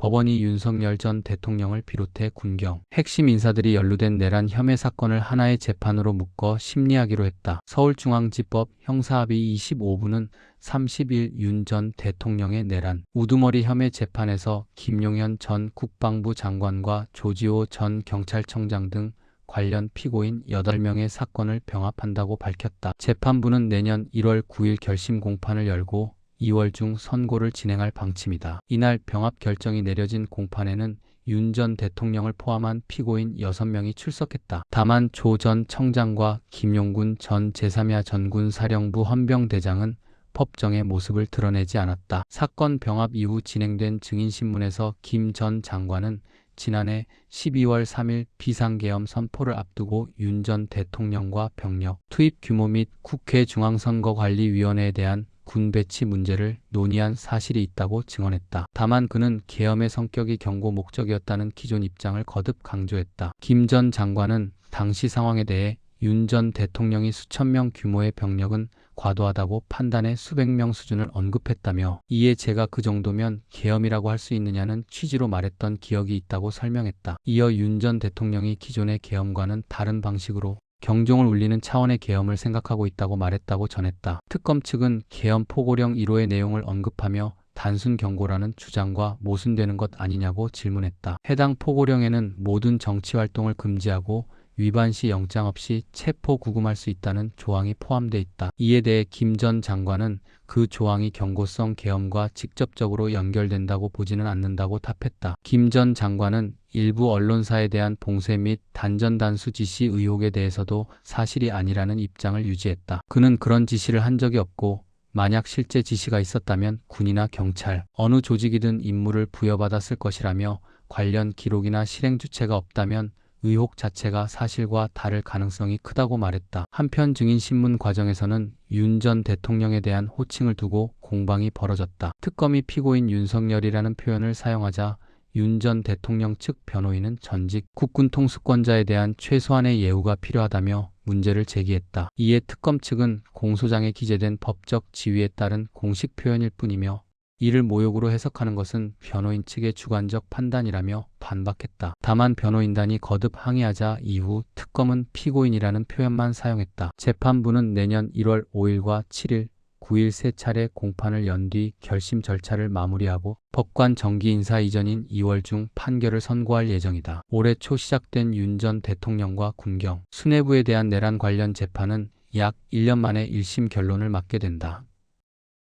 법원이 윤석열 전 대통령을 비롯해 군경, 핵심 인사들이 연루된 내란 혐의 사건을 하나의 재판으로 묶어 심리하기로 했다. 서울중앙지법 형사합의 25부는 30일 윤 전 대통령의 내란 우두머리 혐의 재판에서 김용현 전 국방부 장관과 조지호 전 경찰청장 등 관련 피고인 8명의 사건을 병합한다고 밝혔다. 재판부는 내년 1월 9일 결심 공판을 열고 2월 중 선고를 진행할 방침이다. 이날 병합 결정이 내려진 공판에는 윤 전 대통령을 포함한 피고인 6명이 출석했다. 다만 조 전 청장과 김용군 전 제3야 전군 사령부 헌병대장은 법정의 모습을 드러내지 않았다. 사건 병합 이후 진행된 증인신문에서 김 전 장관은 지난해 12월 3일 비상계엄 선포를 앞두고 윤 전 대통령과 병력 투입 규모 및 국회 중앙선거관리위원회에 대한 군 배치 문제를 논의한 사실이 있다고 증언했다. 다만 그는 계엄의 성격이 경고 목적이었다는 기존 입장을 거듭 강조했다. 김 전 장관은 당시 상황에 대해 윤 전 대통령이 수천 명 규모의 병력은 과도하다고 판단해 수백 명 수준을 언급했다며 이에 제가 그 정도면 계엄이라고 할 수 있느냐는 취지로 말했던 기억이 있다고 설명했다. 이어 윤 전 대통령이 기존의 계엄과는 다른 방식으로 경종을 울리는 차원의 계엄을 생각하고 있다고 말했다고 전했다. 특검 측은 계엄 포고령 1호의 내용을 언급하며 단순 경고라는 주장과 모순되는 것 아니냐고 질문했다. 해당 포고령에는 모든 정치 활동을 금지하고 위반 시 영장 없이 체포 구금할 수 있다는 조항이 포함돼 있다. 이에 대해 김 전 장관은 그 조항이 경고성 계엄과 직접적으로 연결된다고 보지는 않는다고 답했다. 김 전 장관은 일부 언론사에 대한 봉쇄 및 단전단수 지시 의혹에 대해서도 사실이 아니라는 입장을 유지했다. 그는 그런 지시를 한 적이 없고 만약 실제 지시가 있었다면 군이나 경찰, 어느 조직이든 임무를 부여받았을 것이라며 관련 기록이나 실행 주체가 없다면 의혹 자체가 사실과 다를 가능성이 크다고 말했다. 한편 증인 신문 과정에서는 윤 전 대통령에 대한 호칭을 두고 공방이 벌어졌다. 특검이 피고인 윤석열이라는 표현을 사용하자 윤 전 대통령 측 변호인은 전직 국군 통수권자에 대한 최소한의 예우가 필요하다며 문제를 제기했다. 이에 특검 측은 공소장에 기재된 법적 지위에 따른 공식 표현일 뿐이며 이를 모욕으로 해석하는 것은 변호인 측의 주관적 판단이라며 반박했다. 다만 변호인단이 거듭 항의하자 이후 특검은 피고인이라는 표현만 사용했다. 재판부는 내년 1월 5일과 7일, 9일 세 차례 공판을 연 뒤 결심 절차를 마무리하고 법관 정기 인사 이전인 2월 중 판결을 선고할 예정이다. 올해 초 시작된 윤 전 대통령과 군경, 수뇌부에 대한 내란 관련 재판은 약 1년 만에 1심 결론을 맞게 된다.